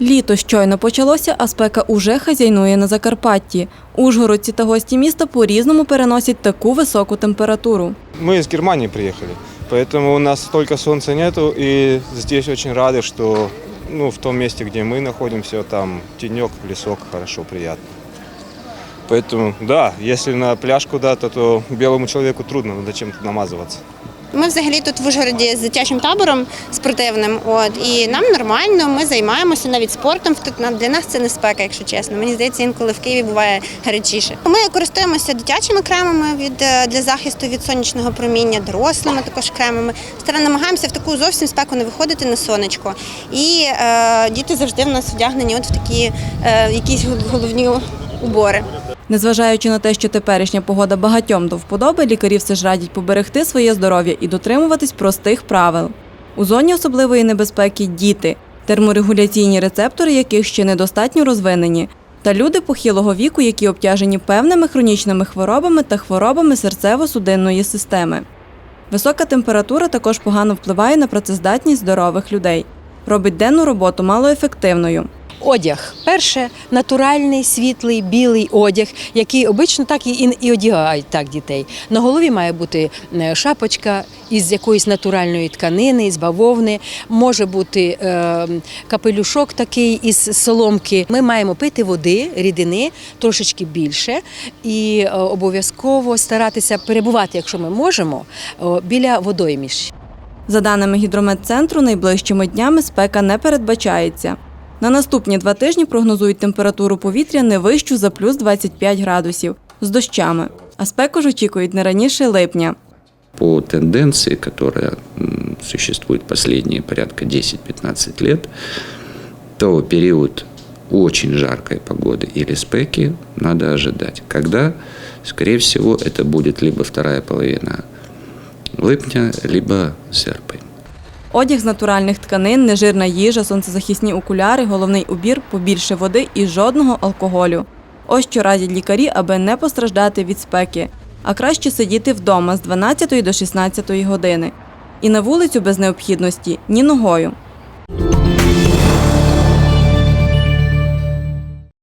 Літо щойно почалося, а спека уже хазяйнує на Закарпатті. Ужгородці та гості міста по-різному переносять таку високу температуру. Мы из Германии приехали, поэтому у нас столько солнца нету, и здесь очень рады, что ну, в том месте, где мы находимся, там тенек, лесок, хорошо, приятно. Поэтому, да, если на пляж куда-то, то белому человеку трудно, надо чем-то намазываться. Ми взагалі тут в Ужгороді з дитячим табором спортивним. От і нам нормально, ми займаємося навіть спортом. Тут для нас це не спека, якщо чесно. Мені здається, інколи в Києві буває гарячіше. Ми користуємося дитячими кремами від е, для захисту від сонячного проміння, дорослими також кремами. Старе намагаємося в таку зовсім спеку не виходити на сонечко. І е, діти завжди в нас вдягнені от в такі е, якісь головні убори. Незважаючи на те, що теперішня погода багатьом до вподоби, лікарі все ж радять поберегти своє здоров'я і дотримуватись простих правил. У зоні особливої небезпеки діти, терморегуляційні рецептори яких ще недостатньо розвинені, та люди похилого віку, які обтяжені певними хронічними хворобами та хворобами серцево-судинної системи. Висока температура також погано впливає на працездатність здорових людей, робить денну роботу малоефективною. Одяг. Перше натуральний, світлий, білий одяг, який обично так і, і, одягають так дітей. На голові має бути е, шапочка із якоїсь натуральної тканини, з бавовни, може бути е, капелюшок такий із соломки. Ми маємо пити води, рідини трошечки більше і е, обов'язково старатися перебувати, якщо ми можемо, о, біля водойміж. За даними гідрометцентру, найближчими днями спека не передбачається. На наступні два тижні прогнозують температуру повітря не вищу за плюс 25 градусів з дощами, а спеку ж очікують не раніше липня. по тенденции, которая м, существует последние порядка 10-15 лет, то период очень жаркой погоды или спеки надо ожидать. Когда, скорее всего, это будет либо вторая половина липня, либо серпень. Одяг з натуральних тканин, нежирна їжа, сонцезахисні окуляри, головний убір, побільше води і жодного алкоголю. Ось що радять лікарі, аби не постраждати від спеки, а краще сидіти вдома з 12 до 16 години. І на вулицю без необхідності ні ногою.